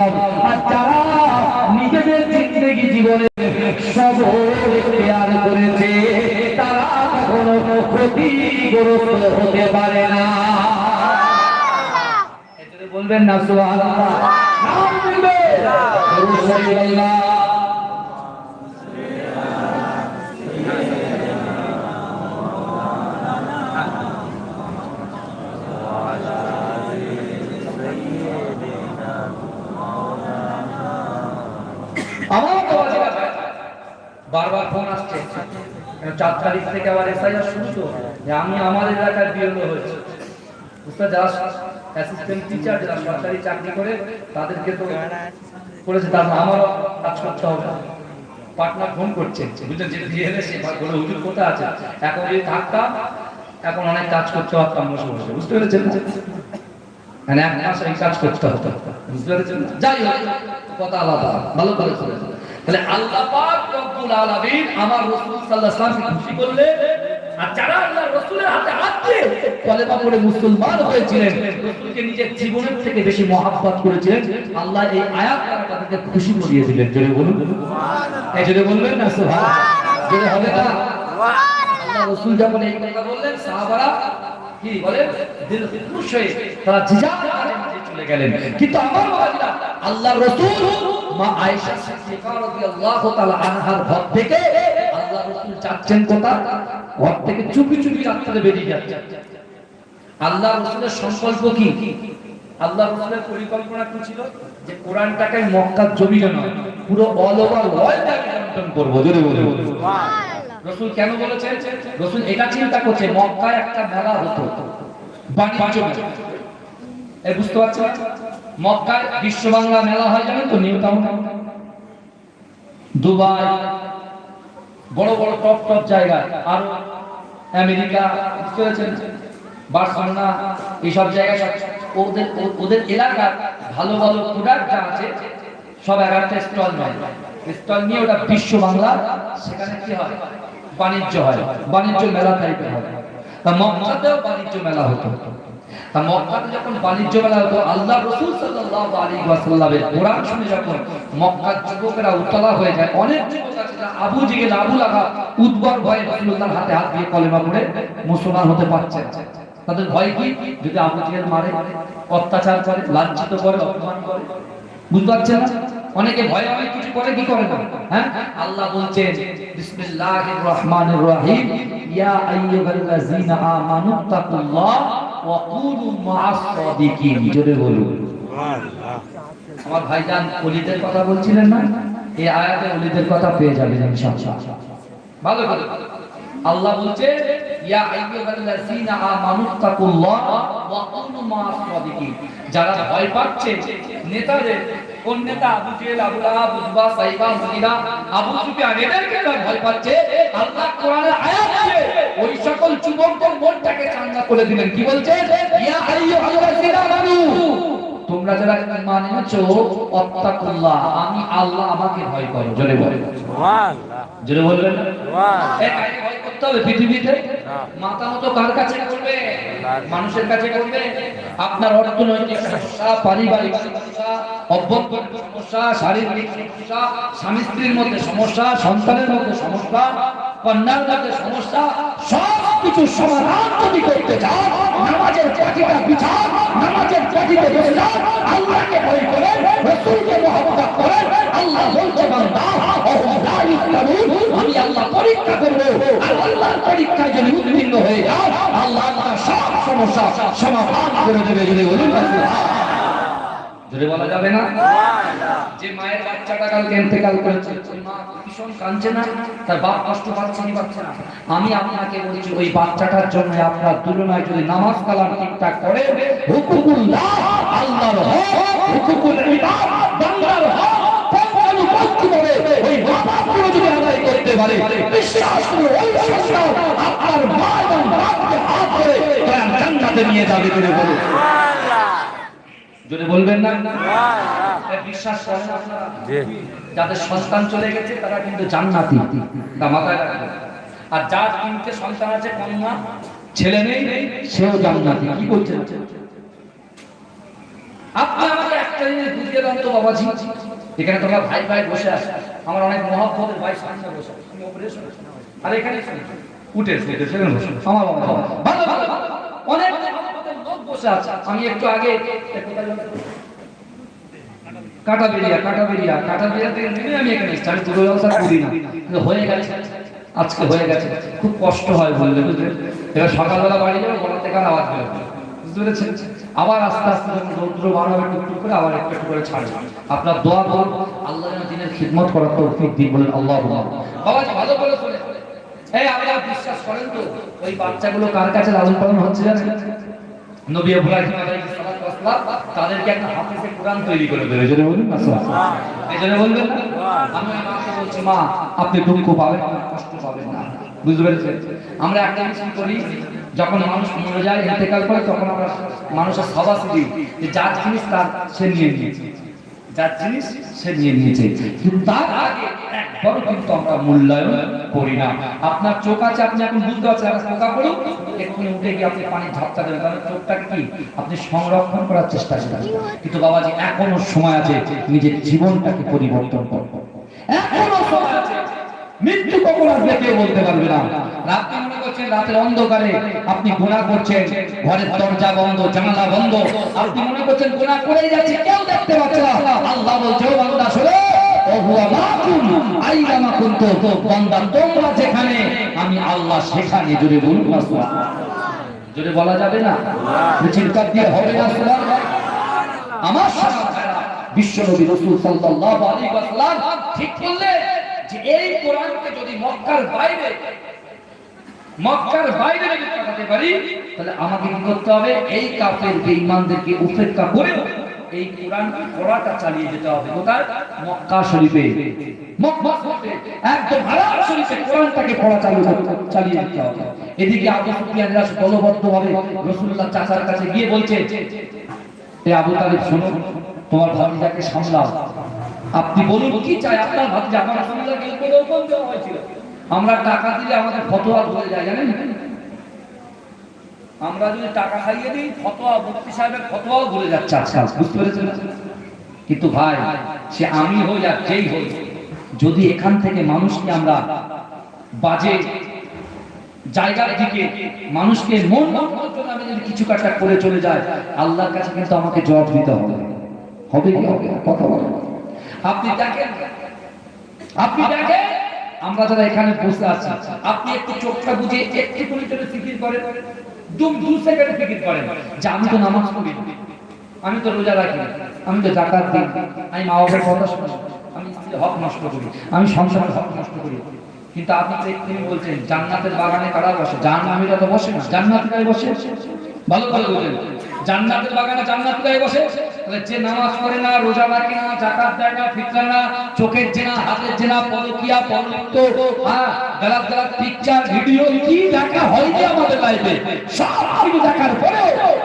আর যারা নিজেদের জিন্দগি জীবনে সব পেয়ার করেছে তারা কখনো ক্ষতিগ্রস্ত হতে পারে না। বলবেন না সুবহানাল্লাহ নাম বলবেন রাসূলুল্লাহ আমার তো বাজে বাজে। বারবার ফোন আসছে চার তারিখ থেকে আবার এসআইআর শুরু তো, যে আমি আমার বিএলও হয়েছে। বুঝতে যারা অ্যাসিস্ট্যান্ট টিচার যারা সরকারি চাকরি করে, তাদেরকে তো করেছে তার আমারও কাজ করতে হবে ফোন করছে, বুঝলেন যে বিএলএ সে বলে, হুজুর, কোথায় আছে? এখন থাকতাম এখন অনেক কাজ করতে পারতাম বসে বসে বুঝতে পেরেছেন? মানে এক মাস এই কাজ করতে হতো বুঝতে পেরেছেন? যাই হোক, কথা আলাদা, ভালো করে। তাহলে আল্লাহ পাক রব্বুল আলামিন আমার রাসূল সাল্লাল্লাহু আলাইহি খুশি করলে, আর যারা আল্লাহ রাসূলের হাতে হাত দিয়ে কলেমা পড়ে মুসলমান হয়েছিলেন, রাসূলকে নিজের জীবনের থেকে বেশি মহব্বত করেছিলেন, আল্লাহ এই আয়াত দ্বারা তাদেরকে খুশি করিয়ে দিলেন। জোরে বলুন। এই জোরে বলবেন না সুবহান জোরে হবে না? আল্লাহ রাসূল যখন এই কথা বললেন, সাহাবারা কি বলে দিল খুশ হয়ে তারা জিজা চলে গেলেন। কিন্তু আমার বাবাজিরা আল্লাহ রাসূল, মা আয়েশা সিদ্দিকা তাআলা আনহার ঘর থেকে আল্লাহ রাসূল ঘর থেকে চুপি চুপি বেরিয়ে আল্লাহ রাসূলের সংকল্প কি? আল্লাহ রাসূলের পরিকল্পনা কি ছিল? যে কোরআনটাকে মক্কার জমিনে নয়, পুরো অল ওভার ওয়ার্ল্ডে বন্টন করব। জোরে বলে রসুল কেন বলেছেন? রসুল এটা চিন্তা করছে, মক্কায় একটা মেলা হতো, বাণিজ্য এই বুঝতে মক্কায় বিশ্ব বাংলা মেলা হয় জানেন তো নিউ টাউন দুবাই, বড় বড় টপ টপ জায়গা, আর আমেরিকা পেরেছেন? বার্সেলোনা, এইসব জায়গায় ওদের ওদের এলাকার ভালো ভালো প্রোডাক্ট যা আছে, সব এগারোটা স্টল নেয়। স্টল নিয়ে ওটা বিশ্ব বাংলা সেখানে কি হয়? বাণিজ্য হয়। বাণিজ্য মেলা টাইপের হয়। তা মক্কাতেও বাণিজ্য মেলা হতো। ভয়ে মুসলমান হতে পারছে তাদের ভয় কি? যদি আবু মারে, অত্যাচার করে, লাঞ্ছিত করে, অপমান করে, বুঝতে না? অনেকে ভয় অনেক কিছু করে, কি করে না? হ্যাঁ? আল্লাহ বলছেন, বিসমিল্লাহির রহমানির রহিম। ইয়া আইয়ুহাল্লাযীনা আমানু, তাকুল্লাহ জোরে বলুন। আমার ভাইজান ওলিদের কথা বলছিলেন না? এই আয়াতে অলিদের কথা পেয়ে যাবেন ইনশাআল্লাহ। ভালো করে। আল্লাহ বলছে ইয়া আইয়ুহাল্লাযীনা ওয়া কুনু যারা ভয় পাচ্ছে নেতাদের কোন নেতা Abu Jahl Abu Lahab Utba Shaiba Mughira Abu Sufian এদেরকে ভয় পাচ্ছে আল্লাহ কোরআনের আয়াত দিয়ে ওই সকল যুবকদের মনটাকে চাঙ্গা করে দিলেন। কি বলছে? ইয়া আইয়ুহাল্লাযীনা আমানু তোমরা যারা ঈমান এনেছো অত্তাকুল্লাহ আমি আল্লাহ আমাকে ভয় করো। জোরে বলে জোরে বলবেন না এই কাকে ভয় করতে হবে পৃথিবীতে? মাথা মতো কার কাছে করবে? মানুষের কাছে করবে? আপনার অর্থনৈতিক সমস্যা, পারিবারিক সমস্যা, অভ্যন্তরীণ সমস্যা, শারীরিক সমস্যা, স্বামী স্ত্রীর মধ্যে সমস্যা, সন্তানের মধ্যে সমস্যা, কন্যার মধ্যে সমস্যা, সব কিছু সমাধান যদি করতে চাও নামাজের পাখিটা বিছাও, নামাজের পাখিতে বসে যাও। আল্লাহকে ভয় করে, রসুলকে মহব্বত করে, আল্লাহ বলতে বান্দা আমি আল্লাহ পরীক্ষা করব। আর পরীক্ষায় যদি উত্তীর্ণ হয়ে যাও, আল্লাহ সব সমস্যা সমাধান করে দেবে, যদি বলুন যদি বলা যাবে না? যে মায়ের বাচ্চাটা কালকে ইন্তেকাল করেছে মা ভীষণ কাঁদছে না? তার বাপ কষ্ট পাচ্ছে কি পাচ্ছে না? আমি আপনাকে বলছি, ওই বাচ্চাটার জন্য আপনার তুলনায় যদি নামাজ কালাম ঠিকঠাক করে হুকুকুল্লাহ আল্লাহর হক হুকুকুল ইবাদ আপনার মা এবং বাপকে হাত ধরে জান্নাতে নিয়ে যাবে বলে বলুন। যদি বলবেন না? বিশ্বাস করেন যাদের সন্তান চলে গেছে তারা কিন্তু জান্নাতি। তা মাথায় রাখবেন। আর যার তিনটে সন্তান আছে কন্যা ছেলে নেই সেও জান্নাতি। কি বলছেন? আপনি আমাকে একটা জিনিস বুঝিয়ে দাও তো বাবাজি। এখানে তোমরা ভাই ভাই বসে আছে। আমার অনেক মহব্বতের ভাই সামনে বসে না। আর এখানে উঠে। আমার বাবা ভালো ভালো। অনেক আমি একটু আগে হবে টুকটুক করে আবার একটু করে আপনার দোয়া বল আল্লাহ দিনের খিদমত করার দিন আল্লাহ ভালো করে শোনে এই বিশ্বাস করেন তো, ওই বাচ্চাগুলো কার কাছে লালন পালন হচ্ছে নবী ইব্রাহিম আলাইহিস সালাতু ওয়াস সালাম তাদেরকে একটা হাফেজে তৈরি করে দিলেন এজন্য না সুবহান এজন্য বলবেন? আমি বলছি, মা, আপনি দুঃখ পাবেন না কষ্ট পাবেন না। বুঝতে পেরেছেন? আমরা একটা করি, যখন মানুষ মরে যায় ইন্তেকাল করে তখন আমরা মানুষের সবাস দিই যে যার জিনিস তার, সে নিয়ে নিয়েছে। যার জিনিস সে নিয়ে নিয়েছে। তার আগে একবার কিন্তু আমরা মূল্যায়ন করি না। আপনার চোখ আছে, আপনি এখন বুঝতে পারছেন উঠে গিয়ে আপনি পানি ঝাপটা দেবেন তাহলে চোখটাকে কি? আপনি সংরক্ষণ করার চেষ্টা করেন। কিন্তু বাবাজি, এখনও সময় আছে, নিজের জীবনটাকে পরিবর্তন করব এখনও সময় মৃত্যু কখন আসবে কেউ বলতে পারবে না। রাত্রি মনে করছেন রাতের অন্ধকারে আপনি গুনাহ করছেন ঘরের দরজা বন্ধ জানালা বন্ধ। আপনি মনে করছেন গুনাহ করেই যাচ্ছে কেউ দেখতে পাচ্ছে না। আল্লাহ বলছে ও বান্দা শোনো তোমরা যেখানে আমি আল্লাহ সেখানে। জুড়ে বলুন জোরে বলা যাবে না? চিন্তা দিয়ে হবে না আমার সারা বিশ্বনবী রাসূল সাল্লাল্লাহু আলাইহি ওয়াসাল্লাম ঠিক করলে যে এই কোরআনকে যদি মক্কার বাইরে মক্কার বাইরে যদি পাঠাতে পারি, তাহলে আমাকে কি করতে হবে? এই উপেক্ষা করে এই কোরআন পড়াটা চালিয়ে যেতে হবে। মক্কা শরীফে। একদম হারাম শরীফে কোরআনটাকে পড়া চালু চালিয়ে যেতে হবে। এদিকে আবু দলবদ্ধভাবে রাসূলুল্লাহ চাচার কাছে গিয়ে বলছে, এ আবু তালিব, শোনো, তোমার ভাতিজাকে সামলাও। আপনি বলুন, কি চাই? আপনার ভাতিজা আমার করে হুকুম দেওয়া হয়েছিল। আমরা টাকা দিলে আমাদের ফতোয়া ধরে যায়, জানেন? আমরা যদি টাকা খাইয়ে দিই, ফতোয়া মুফতি সাহেবের ফতোয়াও ভুলে যাচ্ছে আজকাল, বুঝতে পেরেছেন? কিন্তু ভাই, সে আমি হই আর যেই হই, যদি এখান থেকে মানুষকে আমরা বাজে জায়গার দিকে, মানুষকে মন আমি যদি কিছু কাটা করে চলে যায় আল্লাহর কাছে কিন্তু আমাকে জবাব দিতে হবে। হবে কি? হবে কথা বলেন। আপনি দেখেন। আপনি দেখেন। আমরা যারা এখানে বসে আছি, আপনি একটু চোখটা বুঝে একটু চলে ফিকির করেন দু দু সেকেন্ড ফিকির করেন। যে আমি তো নামাজ পড়ি, আমি তো রোজা রাখি, আমি তো জাকাত দিই, আমি মা বাবার কথা শুনি, আমি হক নষ্ট করি, আমি সংসারের হক নষ্ট করি। কিন্তু আপনি তো এক্ষুনি বলছেন, জান্নাতের বাগানে কারা বসে? জাহান্নামীরা তো বসে না। জান্নাতীরাই বসে। ভালো করে বলেন। জান্নাতের বাগানে জান্নাতীরাই বসে? তাহলে যে নামাজ পড়ে না, রোজা রাখে না জাকাত দেয় না ফিতরা না, চোখের জেনা, হাতের জেনা পরকিয়া পরলিপ্ত হ্যাঁ গালাত গালাত পিকচার ভিডিও কি দেখা হয় যে আমাদের লাইফে সব কিছু দেখার পরে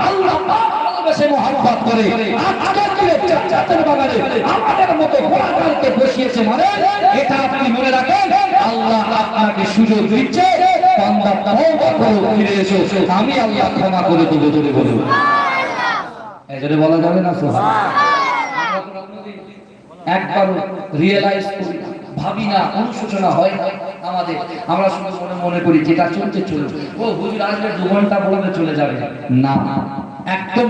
আল্লাহ পাক ভালোবেসে মহব্বত করে আজকের দিনে জান্নাতের বাগানে আমাদের মতো গোলাকারকে বসিয়েছে মানে এটা আপনি মনে রাখেন? আল্লাহ আপনাকে সুযোগ দিচ্ছে, বান্দা তওবা করো ফিরে এসো। আমি আল্লাহ ক্ষমা করে দেবো, জোরে বলুন। এই বলা যাবে না সোহা একবার রিয়েলাইজ করি ভাবি না, অনুশোচনা হয় না আমাদের। আমরা শুধু মনে মনে করি, যেটা চলছে, চলুক। ও, হুজুর আসলে দু ঘণ্টা বলবে চলে যাবে। না, একদম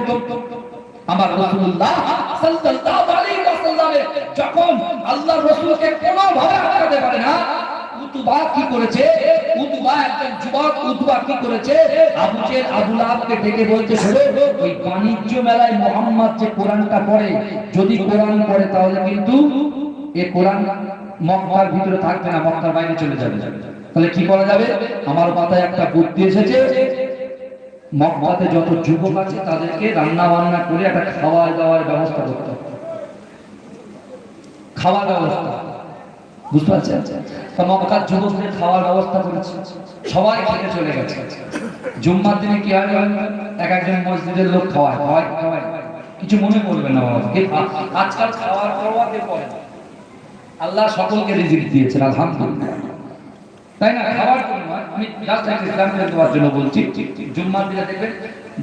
আমার রাসূলুল্লাহ সাল্লাল্লাহু আলাইহি ওয়াসাল্লামের যখন আল্লাহ রাসূলকে কোনো ভাবে আটকাতে পারে না উতবা কি করেছে? উতবা একজন যুবক উতবা কি করেছে? আবু জেল আবু ডেকে বলছে ওই বাণিজ্য মেলায় মোহাম্মদ যে কোরআনটা পড়ে, যদি কোরআন পড়ে তাহলে কিন্তু এ কোরআন মক্কার ভিতরে থাকবে না, মক্কার বাইরে চলে যাবে। তাহলে কি করা যাবে? আমার মাথায় একটা বুদ্ধি এসেছে। মক্কাতে যত যুবক আছে তাদেরকে রান্না বান্না করে একটা খাওয়া দাওয়ার ব্যবস্থা করতে হবে। খাওয়া ব্যবস্থা। বুঝতে পারছেন? তা যুবকদের খাওয়ার ব্যবস্থা করেছে? সবাই খেতে চলে গেছে। জুম্মার দিনে কি এক একজন মসজিদের লোক খাওয়ায় খাওয়ায় খাওয়ায়। কিছু মনে করবে না আজকাল খাওয়ার আল্লাহ সকলকে রিজিক দিয়েছেন, আলহামদুলিল্লাহ। তাই না? খাওয়ার। আমি জাস্ট একটা এক্সাম্পল দেওয়ার জন্য বলছি। জুম্মার দিনে দেখবেন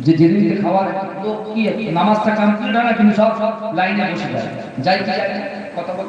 যে খাওয়ার লোক কি নামাজটা কমপ্লিট হয় না, কিন্তু সব সব লাইনে বসে যায়। যাই কথা বল।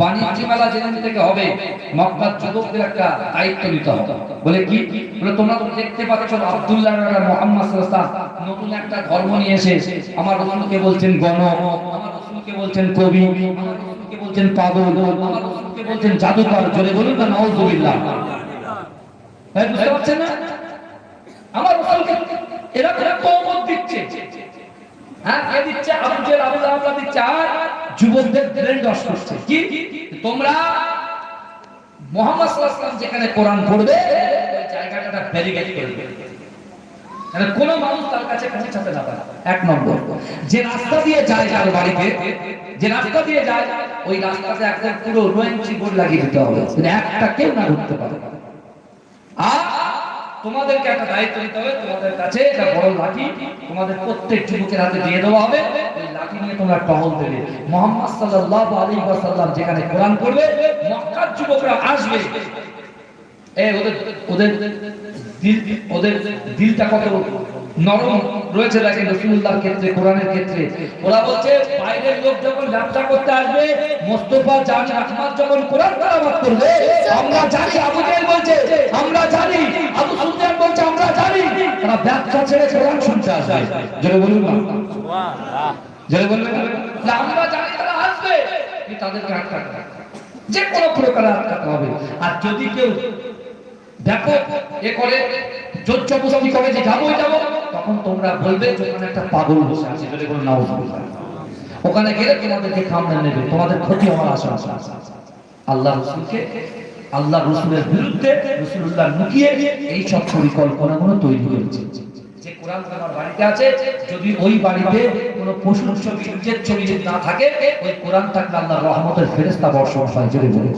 বাণিজ্য মেলা যেদিন থেকে হবে, মক্কার যুবকদের একটা দায়িত্ব নিতে হবে। বলে কি? বলে, তোমরা তো দেখতে পাচ্ছ আব্দুল্লাহ মোহাম্মদ সাল্লাল্লাহু নতুন একটা ধর্ম নিয়ে এসে আমার বলছেন গণ, আমার বলছেন কবি, আমার বলছেন পাগল, আমার রসুলকে বলছেন জাদুকর, জোরে বলুন না নাউজুবিল্লাহ। বুঝতে পারছেন না? আমার রসুলকে এরা এরা তৌমত দিচ্ছে। হ্যাঁ মানে মানুষ তার কাছে না এক নম্বর, যে রাস্তা দিয়ে যায় তার বাড়িতে, যে রাস্তা দিয়ে যায়, ওই রাস্তাতে একদম পুরো রোয়েন্সি বোর্ড লাগিয়ে দিতে হবে। একটা কেউ না ঢুকতে পারে। তোমাদেরকে একটা দায়িত্ব নিতে হবে, তোমাদের কাছে একটা বড় লাঠি তোমাদের প্রত্যেক যুবকের হাতে দিয়ে দেওয়া হবে। লাঠি নিয়ে তোমরা টহল দেবে। মোহাম্মদ সাল্লাল্লাহু আলাইহি ওয়াসাল্লাম যেখানে কোরআন পড়বে, মক্কার যুবকরা আসবে। ওদের ওদের দিল ওদের দিলটা কত? নরম রয়েছে দেখেন রসুল্লাহর ক্ষেত্রে কোরআনের ক্ষেত্রে? ওরা বলছে বাইরের লোক যখন ব্যবসা করতে আসবে মোস্তফা জান আহমদ যখন কোরআন তেলাওয়াত করবে আমরা জানি আবু জেহেল বলছে আমরা জানি আবু সুফিয়ান বলছে আমরা জানি তারা ব্যবসা ছেড়ে কোরআন শুনতে আসবে। জোরে বলুন না। জোরে বলবেন না আমরা জানি তারা আসবে কিন্তু তাদেরকে আটকাতে যে কোনো প্রকারে আটকাতে হবে। আর যদি কেউ দেখো এ করে জোর করে যে যাব যাব তখন তোমরা বলবে ওখানে একটা পাগল বসে আছে, যদি কোনো নাও ওখানে গেলে তোমাদেরকে কামড়ে নেবে, তোমাদের ক্ষতি হওয়ার আশা আছে। আল্লাহ রসুলকে, আল্লাহ রসুলের বিরুদ্ধে রসুল্লাহ লুকিয়ে এই সব পরিকল্পনাগুলো তৈরি হয়েছে। যে কোরআন তোমার বাড়িতে আছে, যদি ওই বাড়িতে কোনো পশুর ছবি ছবি যদি না থাকে, ওই কোরআন থাকলে আল্লাহ রহমতের ফেরেস্তা বর্ষণ হয়, জোরে বলে।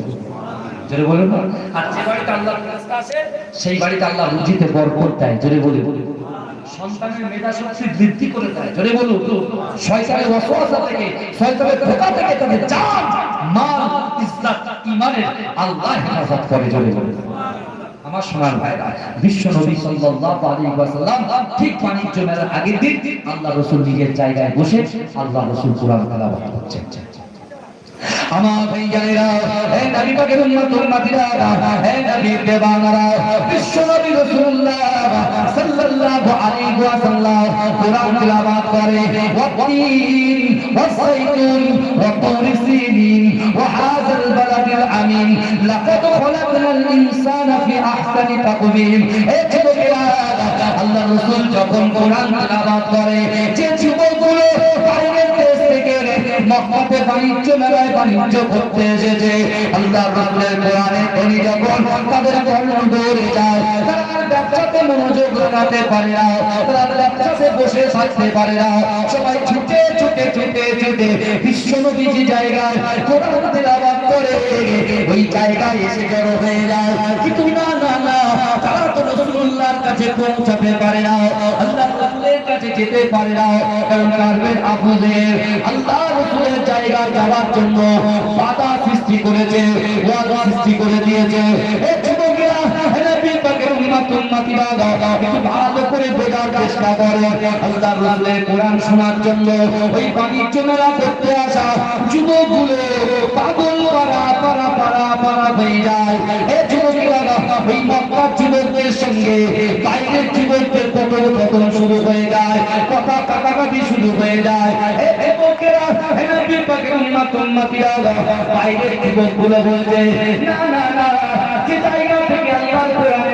আর যে বাড়িতে আল্লাহ ফেরেশতা আছে, সেই বাড়িতে আল্লাহ রুজিতে বরকত দেয়, জোরে বলে। সন্তানের মেধা শক্তি বৃদ্ধি করে দেয়। জোরে বলুন শয়তানের থেকে শয়তানের থেকে তাদের মাল, ইজ্জত আল্লাহ হেফাজত করে বলুন। আমার সোনার ভাইরা, বিশ্ব নবী সাল্লাল্লাহু আলাইহি ওয়াসাল্লাম ঠিক বাণিজ্য মেলার আগের দিন আল্লাহ রাসূল নিজের জায়গায় বসে আল্লাহ রাসূল কোরআন তেলাওয়াত করছেন। আমার ভাইজানেরা, হে নবী পাকের উম্মত উম্মতিরা হে নবীর দেওয়ানারা বিশ্ব নবী রাসূলুল্লাহ সাল্লাল্লাহু আলাইহি ওয়াসাল্লাম কোরআন তেলাওয়াত করে ওয়াতিন ওয়াসাইতুন ওয়া তুর সিনিন, ওয়া হাযাল বালাদিল আমিন, লাকাদ খলাকনাল ইনসানা ফি আহসানি তাকওয়িম। হে যুবকেরা আল্লাহ রাসূল যখন কোরআন তেলাওয়াত করে, যে যুবকগুলো থেকে মক্কাতে বাণিজ্য মেলায় বাণিজ্য করতে এসেছে। আল্লাহ রাসূলের কোরআনে উনি যখন তাদের কর্ম দৌড়ে যায় ব্যবসাতে মনোযোগ লাগাতে পারে না। তারা ব্যবসাতে বসে থাকতে পারে না। সবাই ছুটে ছুটে ছুটে ছুটে বিশ্ব নবীজি জায়গায় কোরআন তেলাওয়াত করে। ওই জায়গায় এসে জড়ো হয়ে যায়। কিন্তু না না না, তারা তো রাসূলুল্লাহর কাছে পৌঁছাতে পারে না। আল্লাহ রাসূলের কাছে যেতে পারে না। কারণ কারবের আবু আল্লাহ জায়গায় যাওয়ার জন্য বাধা সৃষ্টি করেছে সৃষ্টি করে দিয়েছে। ভালো করে বোঝার শুরু হয়ে যায়, কথা কাটাকাটি শুরু হয়ে যায়। এ যুবকেরা হে নবী পাকের উম্মত বাইরের যুবকগুলো বলছে, না না না থেকে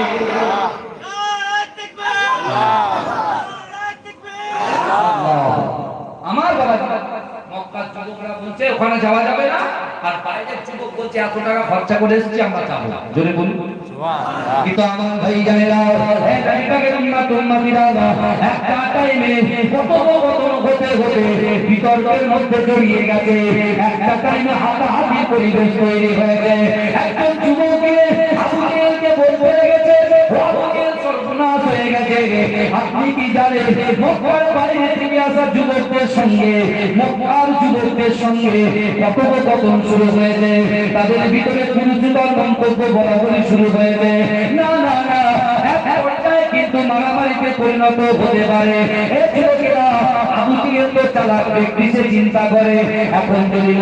ওখানে যাওয়া যাবে না। আর বাইরের যুবক বলছে এত টাকা খরচা করে এসেছি আমরা যাব জোরে বলুন। কিন্তু আমার ভাই জানেরা হে জানিটাকে তোমরা তোমরা বিরালা একটা টাইমে কত কত হতে হতে বিতর্কের মধ্যে জড়িয়ে গেছে। একটা টাইমে হাতাহাতি পরিবেশ তৈরি হয়েছে। একজন যুবকে আবু বলতে তাদের ভিতরে মন্তব্য বলা বলি শুরু হয়েছে? না না না কিন্তু মারামারিতে পরিণত হতে পারে। চিন্তা করে, এখন যদি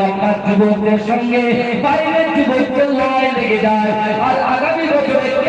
যুবকদের সঙ্গে বাইরের যুবকদের লড়াই লেগে যায়, আর আগামী বছরে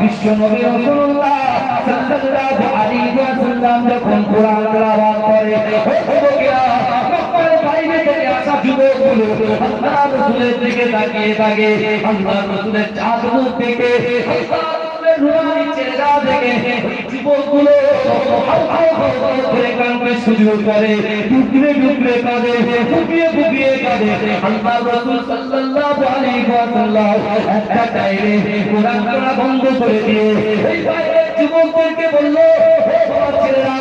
বিশ্ব নবী রাসূলুল্লাহ সাল্লাল্লাহু আলাইহি ওয়াসাল্লাম যখন কোরআন তেলাওয়াত করে থেকে দিকে তাকিয়ে থাকে আল্লাহ রাসূলের থেকে আল্লাহ রাসূলের নুরানি চেহারা দেখে ওই যুবকগুলো হাউ হাউ হাউ হাউ করে কাঁদতে শুরু করে টুকরে টুকরে কাঁদে ফুপিয়ে ফুপিয়ে কাঁদে আল্লাহ রাসূল সাল্লাল্লাহু আলাইহি ওয়াসাল্লাম একটা টাইমে কোরআন পড়া বন্ধ করে দিয়ে এই বাইরের যুবকদেরকে বলল ছেলেরা,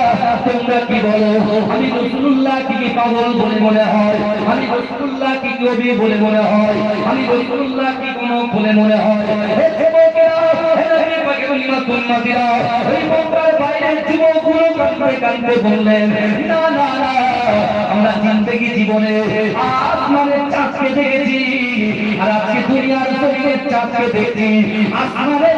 তোমরা কি বলো? আমি রাসূলুল্লাহ কি কি পাগল বলে মনে হয়? আমি রাসূলুল্লাহ কি কবি বলে মনে হয়? আমি রাসূলুল্লাহ কি কোনো বলে মনে হয়? আমরা জিন্দগি জীবনে আসমানের চাঁদকে দেখেছি আর আজকে দুনিয়ার চাঁদকে দেখছি। আসমানের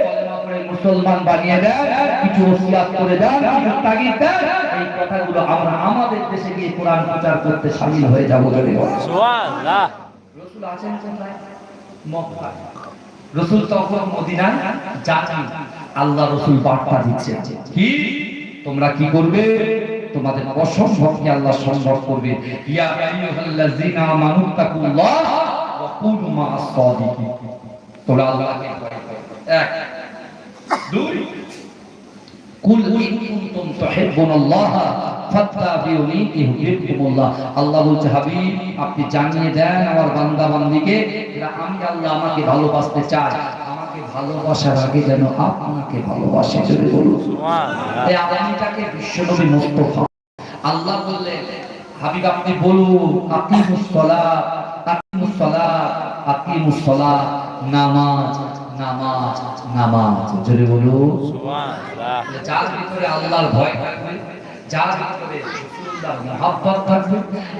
মুসলমান বানিয়ে দেন কিছু ওসিয়াত করে দেন কিছু তাগিদ দেন এই কথাগুলো আমরা আমাদের দেশে গিয়ে কোরআন প্রচার করতে সামিল হয়ে যাব যদি বলেন। রসুল আছেন কোথায়? মক্কায়। রসুল তখন মদিনায় যাচ্ছেন আল্লাহ রসুল বার্তা দিচ্ছেন। কি? তোমরা কি করবে? তোমাদের অসম্ভবকে আল্লাহ সম্ভব করবে। ইয়া আইয়ুহাল্লাযীনা আমানু তাকুল্লাহ ওয়া কুনু মা'আস সাদিকিন তোমরা আল্লাহকে ভয় করো। এক দুই কুল ইন কুনতুম তুহিব্বুনাল্লাহ আল্লাহ বলছে হাবিব আপনি জানিয়ে দেন আমার বান্দা বান্দিকে আমি আল্লাহ আমাকে ভালোবাসতে চাই। আমাকে ভালোবাসার আগে যেন আপনাকে ভালোবাসে যদি বলুন। এই আলামিটাকে বিশ্বনবী মুস্তাফা। আল্লাহ বললেন হাবিব আপনি বলুন আপনি মুসলা আপনি মুসলা আপনি মুসলা নামাজ নামাজ নামাজ। যদি বলুন। যার ভিতরে আল্লাহর ভয় থাকবে যার ভিতরে রাসূলুল্লাহর থাকবে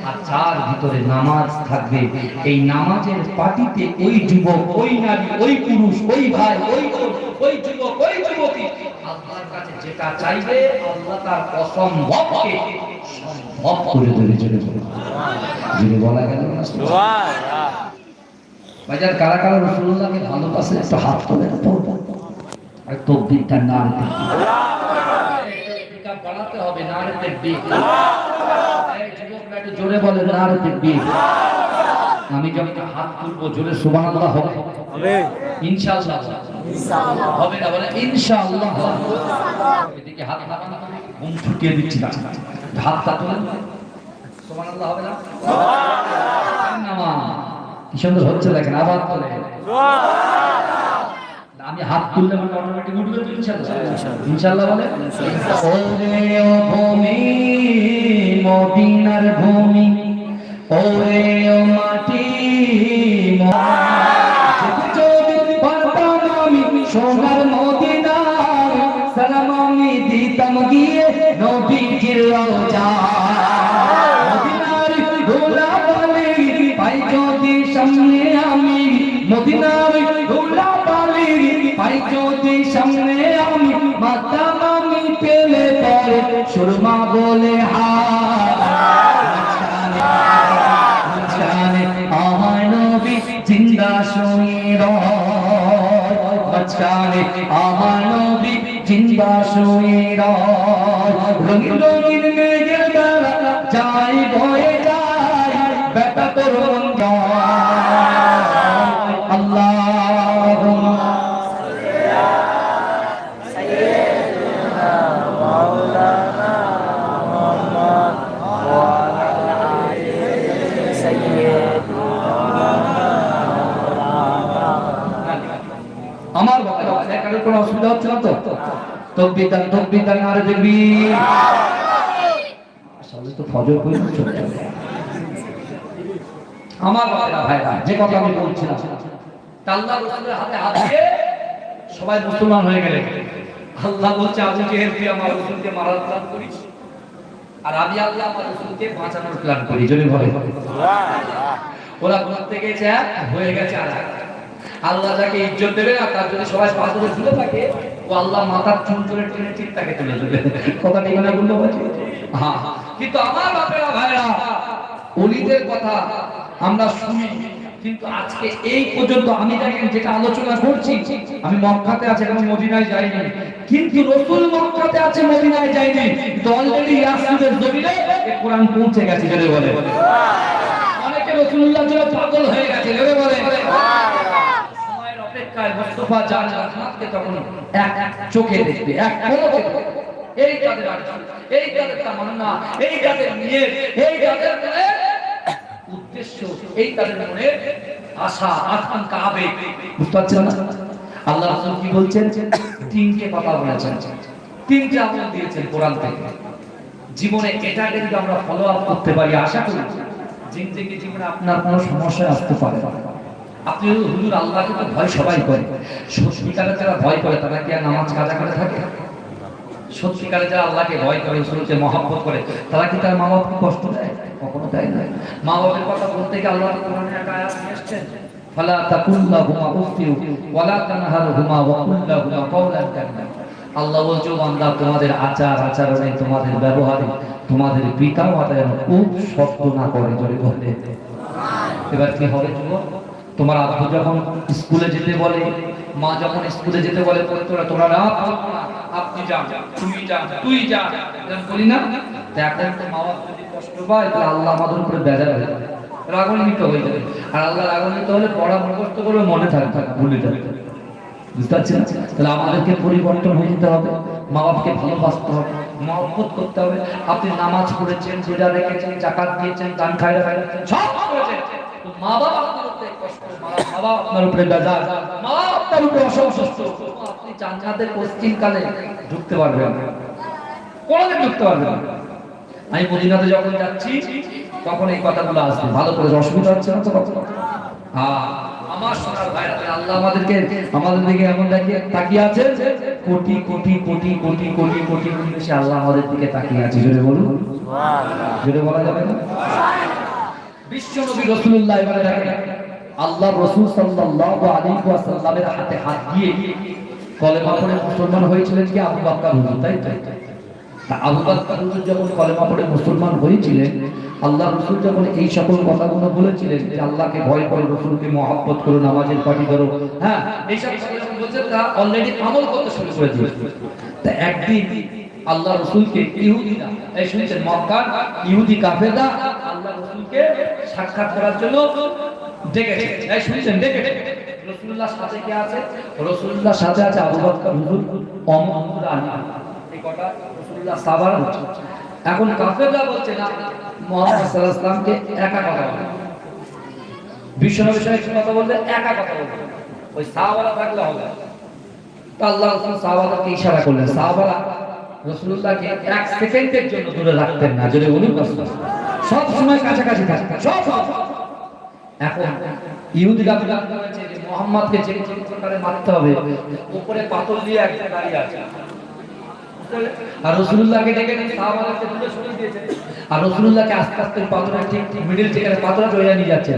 আর যার ভিতরে নামাজ থাকবে এই নামাজের পাটিতে ওই যুবক ওই নারী ওই পুরুষ ওই ভাই ওই ওই যুবক ওই যুবতী আল্লাহর কাছে যেটা চাইবে আল্লাহ তার অসম্ভবকে সম্ভব করে দেবে জোরে বলে জোরে বলা গেল না? কারা কারা রসুল্লাহকে ভালোবাসে, একটু হাত তোলে না বাড়াতে হবে না জোরে বলে না আমি যখন হাত তুলবো, জোরে সুবহানাল্লাহ হবে। ইনশাআল্লাহ। হবে না, বলে ইনশাআল্লাহ। এদিকে হাত লাগানো ঘুম ছুটিয়ে দিচ্ছি হাতটা তোলেন। সুবহানাল্লাহ হবে না? নামা কি সুন্দর হচ্ছে দেখেন আবার বলে। আমি হাত তুললে মানে অটোমেটিক উঠবে তো ইনশাল্লাহ। ইনশাল্লাহ। বলে? ওরে ও ভূমি মদিনার ভূমি ওরে ও মাটি যদি মাঝখানে আমার নবী জিন্দা শুয়ে রঙিন রঙিন মেঘের দ্বারা যাই ভয়ে যায় হচ্ছে না তো? তকবির দান তকবির দান আর দেখবি আসলে তো ফজর করে চলে। আমার ভাইরা, যে কথা আমি বলছিলাম, আল্লাহ রসুলের হাতে হাত দিয়ে সবাই মুসলমান হয়ে আল্লাহ বলছে তুই আমার মারার প্ল্যান করিস, আর আমি আল্লাহ আমার বাঁচানোর প্ল্যান করি। যদি বলে। ওরা ঘুরতে গেছে, হয়ে গেছে আর। আল্লাহ যাকে ইজ্জত দেবে আর তার যদি সবাই পাথরে ঝুলে থাকে ও আল্লাহ মাথার চুল ধরে টেনে ঠিক তাকে তুলে দেবে। কথা ঠিক না বলল বলছি হ্যাঁ কিন্তু আমার বাপেরা ভাইরা, অলিদের কথা আমরা শুনি। কিন্তু আজকে এই পর্যন্ত আমি দেখেন যেটা আলোচনা করছি, আমি মক্কাতে আছে এখন মদিনায় যাইনি। কিন্তু রসুল মক্কাতে আছে, মদিনায় যাইনি। কিন্তু অলরেডি জমিনে কোরআন পৌঁছে গেছে বলে। অনেকে রসুল্লাহ জন্য পাগল হয়ে গেছে বলে। অপেক্ষায় মোস্তফা জান রহমাতকে তখন এক চোখে দেখবে, এক। এই তাদের এই তাদের তামান্না, এই তাদের এই তাদের মনে উদ্দেশ্য, এই তাদের মনে আশা, আকাঙ্ক্ষা, আবেগ। বুঝতে পারছেন না? আল্লাহ রাসূল কি বলছেন? তিনটে কথা বলেছেন। তিনটে আমল দিয়েছেন কোরআন থেকে। জীবনে এটাকে যদি আমরা ফলো আপ করতে পারি, আশা করি জিন্দেগি জীবনে আপনার কোনো সমস্যা আসতে পারে। আপনি হুজুর আল্লাহকে তো ভয় সবাই করে। সত্যিকারে যারা ভয় করে, তারা কি আর নামাজ কাজা করে থাকে? সত্যিকারে যারা আল্লাহকে ভয় করে মহাব্বত করে, তারা কি তার মা বাপকে কষ্ট দেয়? কখনো দেয় না। মা কথা বলতে গিয়ে আল্লাহ কোরআনে ওয়া আল্লাহ বলছে, "ও বান্দা, তোমাদের আচার আচরণে, তোমাদের ব্যবহারে, তোমাদের পিতা মাতা যেন খুব শব্দ না করে, জোরে এবার কি হবে যুবক? তোমার আব্বু যখন স্কুলে যেতে বলে, মা যখন স্কুলে যেতে বলে তোরা তোরা না, আপনি যান, তুমি যান, তুই যা এরকম বলি না তো এখন তো মা বাবা যদি কষ্ট পায়, তাহলে আল্লাহ আমাদের উপরে বেজার হয়ে যাবে। রাগান্বিত হয়ে যাবে। আর আল্লাহ রাগান্বিত হলে পড়া মুখস্থ করবে মনে থাকবে ভুলে যাবে। বুঝতে পারছেন? তাহলে আমাদেরকে পরিবর্তন হয়ে যেতে হবে। মা বাবাকে ভালোবাসতে হবে, মহব্বত করতে হবে। আপনি নামাজ পড়েছেন, রোজা রেখেছেন, জাকাত দিয়েছেন, দান খাইছেন সব করেছেন। তো মা বাবা আপনার উপরে কষ্ট মা বাবা আপনার উপরে বেজার মা বাবা আপনার উপরে অসন্তুষ্ট। আপনি জান্নাতের পশ্চিম কালে ঢুকতে পারবেন। কোনোদিন ঢুকতে পারবেন আমি মদিনাতে যখন যাচ্ছি তখন এই কথাগুলো আসবে। ভালো করে অসুবিধা হচ্ছে না তো? হ্যাঁ আমার সোনার ভাইরা আল্লাহ আমাদেরকে আমাদের দিকে এমন দেখিয়ে তাকিয়ে আছে? কোটি কোটি কোটি কোটি কোটি কোটি কোটি বেশি আল্লাহ আমাদের দিকে তাকিয়ে আছে। জোরে বলুন। জোরে বলা যাবে না? বিশ্ব নবী আল্লাহ রাসূল মুসলমান হয়েছিলেন তাই তো? আবু বকর যখন কলেমা পড়ে মুসলমান হয়েছিলেন আল্লাহ রসুল যখন এই সকল কথাগুলো বলেছিলেন যে আল্লাহকে ভয় করে রসুলকে মহাব্বত করো, নামাজের পাটি করো হ্যাঁ এইসব বলছেন, তা অলরেডি আমল করতে শুরু করে একদিন আল্লাহ রসুলকে ইহুদিরা, এই শুনছেন মক্কার ইহুদি কাফেররা আল্লাহ রসুলকে সাক্ষাৎ করার জন্য ডেকেছে। এই শুনছেন সাথে কে আছে? সাথে আছে আবু বকর হুজুর আলী। এই এখন কাফেররা বলছে, না, মোহাম্মদ সাল্লাল্লাহু একা কথা বলে। বিশ্বনবী সাহেব কথা বললে একা কথা বলবে ওই সাহাবারা থাকলে হবে। আল্লাহ রাসূল সাহাবাদেরকে ইশারা করলেন, সাহাবারা রাসূলুল্লাহকে এক সেকেন্ডের জন্য দূরে রাখতেন না, যদি উনি সব সময় কাছাকাছি থাকতেন, সব এখন ইহুদিরা মুহাম্মদকে যে প্রকারে মারতে হবে উপরে পাথর দিয়ে একটা গাড়ি আছে। আর রসুল্লাহকে ডেকে আর রসুল্লাহকে আস্তে আস্তে পাথরের ঠিক মিডিল থেকে পাথর হয়ে নিয়ে যাচ্ছে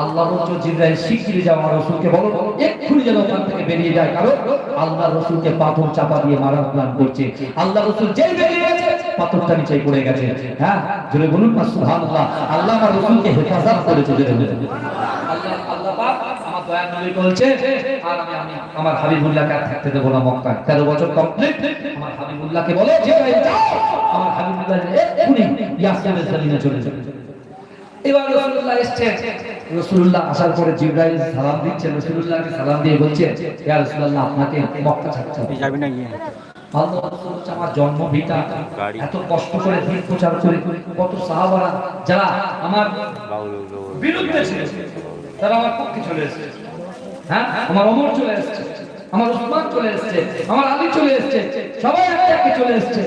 আল্লাহ রসুল জিব্রাইল শিগগিরই যাও আমার রসুলকে বলো, এক্ষুনি যেন ওখান থেকে বেরিয়ে যায়। কারণ আল্লাহ রসুলকে পাথর চাপা দিয়ে মারার প্ল্যান করছে। আল্লাহ রসুল যেই বেরিয়ে গেছে, পাথরটা নিচে পড়ে গেছে। হ্যাঁ জোরে বলুন সুবহানাল্লাহ। আল্লাহ আমার রসুলকে হেফাজত করেছে, জোরে আল্লাহ আল্লাহ পাক দয়ার নবী বলছে আর আমি আমি আমার হাবিবুল্লাহকে আর থাকতে দেবো না মক্কায়। 13 বছর কমপ্লিট আমার হাবিবুল্লাহকে বলে যে যাও। আমার হাবিবুল্লাহ এক্ষুনি ইয়াসিনের জমিনে চলে যাবে। এবার রাসূলুল্লাহ এসেছেন। রাসূলুল্লাহ আসার পরে জিবরাইল সালাম দিচ্ছে। রাসূলুল্লাহকে সালাম দিয়ে বলছে ইয়া রাসূলুল্লাহ আপনাকে মক্কা ছাড়তে হবে। যাবি না গিয়ে। আল্লাহ রাসূল হচ্ছে আমার জন্ম ভিটা এত কষ্ট করে দিন প্রচার করে কত সাহাবারা যারা আমার বিরুদ্ধে ছিল তারা আমার পক্ষে চলে এসেছে। হ্যাঁ? আমার অমর চলে এসেছে। আমার উসমান চলে এসেছে। আমার আলী চলে এসেছে। সবাই একটা একটা চলে এসেছে।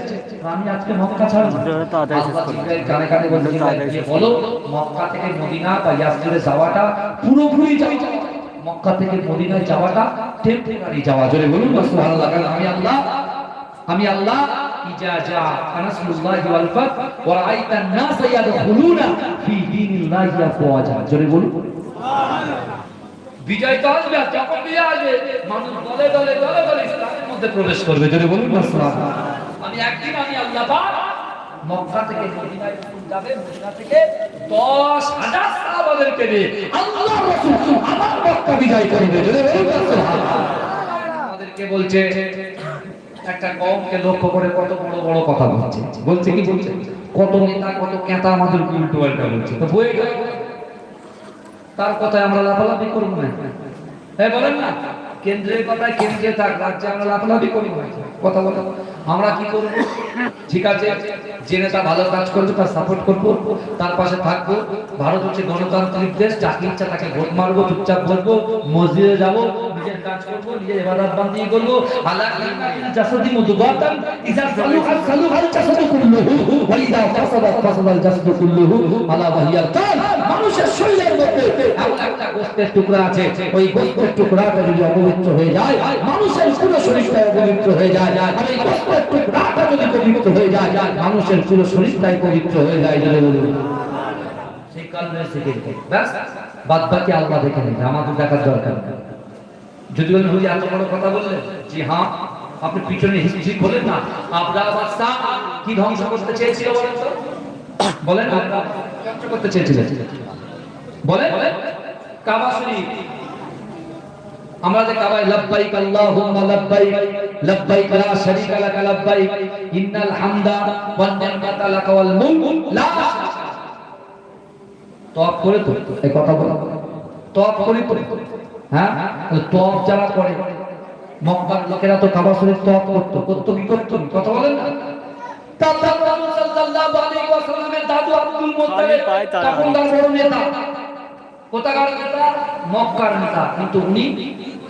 আমি আজকে মক্কা ছাড়ব? কানে কানে বলো মক্কা থেকে মদিনা বা ইয়াসরিনে যাওয়াটা পুরোপুরি যাওয়া। মক্কা থেকে মদিনায় যাওয়াটা টেম্পোরারি যাওয়া। জোরে বলুন না সুবহানাল্লাহ কারণ আমি আল্লাহ আমি আল্লাহ ইজা জা আনাসুল্লাহি ওয়াল ফাত ওয়া রাআইতান নাস ইয়াদখুলুনা ফি দীনিল্লাহি আফওয়াজা। জোরে বলুন। বিজয় তো আসবে আর যখন আসবে মানুষ দলে দলে দলে দলে ইসলামের মধ্যে প্রবেশ করবে। জোরে বলুন না আমি একদিন আমি আল্লাহ মক্কা থেকে মদিনায় রাসূল যাবে, মদিনা থেকে 10000 সাহাবাদেরকে নিয়ে আল্লাহ রাসূল আমার মক্কা বিজয় করবে। জোরে বলুন না সুবহানাল্লাহ আমাদেরকে বলছে, একটা কমকে লক্ষ্য করে কত বড় বড় কথা বলছে। বলছে কি বলছে? কত নেতা, কত কেতা আমাদের উল্টো বলছে। তো বই তার কথায় আমরা লাফালাফি করব না হ্যাঁ। বলেন না, কেন্দ্রের কথায় কেন্দ্রে থাক, রাজ্যে আমরা লাফালাফি করি কথা বলো আমরা কি করব? ঠিক আছে? যে নেতা ভালো কাজ করবে তার সাপোর্ট করব। তার পাশে থাকব। ভারত হচ্ছে গণতান্ত্রিক দেশ যাকে ইচ্ছা তাকে ভোট মারবো, চুপচাপ বলব মসজিদে যাব মানুষের টুকরা যদি অপবিত্র হয়ে যায়, মানুষের পুরো শরীরটাই অপবিত্র হয়ে যায় টুকরাটা যদি পবিত্র হয়ে যায়, মানুষের পুরো শরীরটাই পবিত্র হয়ে যায় সেই কারণে বাদ বাকি আল্লাহ দেখে নেবে আমাদের দেখার দরকার যদি বলেন হুজুর এত বড় কথা বললেন জি হ্যাঁ আপনি পিছনে হিস্ট্রি বলেন না। আবরা বাদশাহ কি ধ্বংস করতে চেয়েছিল বলেন তো? বলেন ধ্বংস করতে চেয়েছিলেন? বলেন কাবা শরীফ আমরা যে কাবায় লাব্বাইক আল্লাহুম্মা লাব্বাইক লাব্বাইক লা শারীকা লাক লাব্বাইক ইন্নাল হামদা ওয়ান নি'মাতা লাক ওয়াল মুলক লা শারীকা করে তো এই কথা বলো। তপ করে তো হ্যাঁ? ওই যারা করে মক্কার লোকেরা তো কাবা শরীফ তপ করতো করতো কি করতো? কথা বলেন না। সাল্লাল্লাহু আলাইহি ওয়াসাল্লামের দাদু আব্দুল মুত্তালিব তাই তারা। বড় নেতা। কোথাকার নেতা? মক্কার নেতা। কিন্তু উনি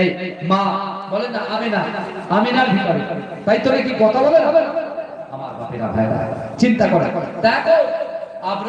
এই মা, বলে না আমি না আমিনা, আমিনার ভিতরে। তাই তো কি কথা বলে আমার বাপেরা ভাইরা চিন্তা করে দেখো